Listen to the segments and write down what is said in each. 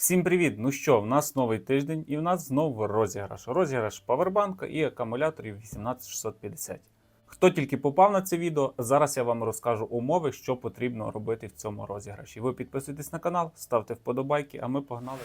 Всім привіт! Ну що, в нас новий тиждень і в нас знову розіграш. Розіграш павербанка і акумуляторів 18650. Хто тільки попав на це відео, зараз я вам розкажу умови, що потрібно робити в цьому розіграші. Ви підписуйтесь на канал, ставте вподобайки, а ми погнали.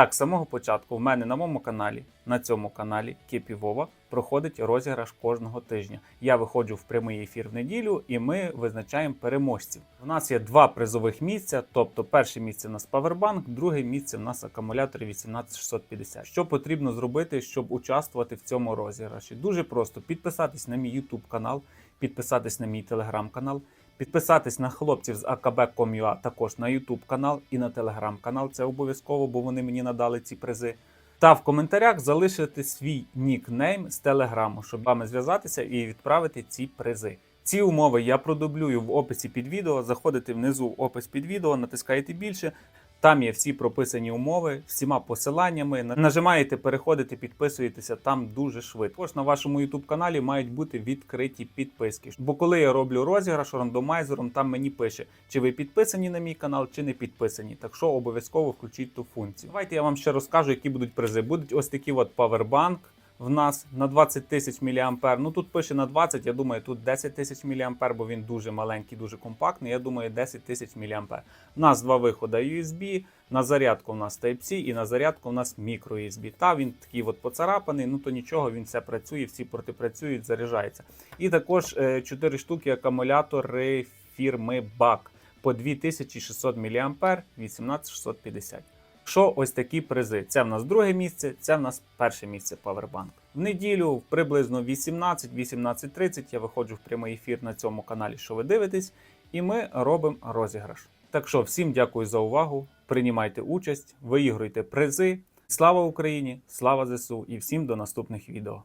Так, з самого початку в мене на моєму каналі, на цьому каналі Кепі Вова, проходить розіграш кожного тижня. Я виходжу в прямий ефір в неділю, і ми визначаємо переможців. У нас є два призових місця. Тобто, перше місце у нас Powerbank, друге місце у нас акумулятор 18650. Що потрібно зробити, щоб участвувати в цьому розіграші? Дуже просто підписатись на мій YouTube канал, підписатись на мій телеграм канал. Підписатись на хлопців з akb.com.ua також на YouTube канал і на телеграм канал. Це обов'язково, бо вони мені надали ці призи. Та в коментарях залишити свій нікнейм з телеграму, щоб вами зв'язатися і відправити ці призи. Ці умови я продублюю в описі під відео. Заходите внизу в опис під відео, натискаєте більше. Там є всі прописані умови, всіма посиланнями. Нажимаєте переходити, підписуєтеся там дуже швидко. Також на вашому YouTube каналі мають бути відкриті підписки. Бо коли я роблю розіграш рандомайзером, там мені пише, чи ви підписані на мій канал, чи не підписані. Так що обов'язково включіть ту функцію. Давайте я вам ще розкажу, які будуть призи. Будуть ось такі от Powerbank в нас на 20 тисяч мА. Ну тут пише на 20, я думаю, тут 10 тисяч мА, бо він дуже маленький, дуже компактний. Я думаю, 10 тисяч мА. У нас два виходи USB, на зарядку у нас Type-C і на зарядку у нас мікро USB. Та він такий от поцарапаний, ну то нічого, він все працює, всі порти працюють, заряджається. І також 4 штуки акумулятори фірми BAC по 2600 мА 18650. Що ось такі призи? Це в нас друге місце, це в нас перше місце Powerbank. В неділю приблизно 18-18.30 я виходжу в прямий ефір на цьому каналі, що ви дивитесь, і ми робимо розіграш. Так що всім дякую за увагу. Приймайте участь, виігруйте призи. Слава Україні! Слава ЗСУ і всім до наступних відео.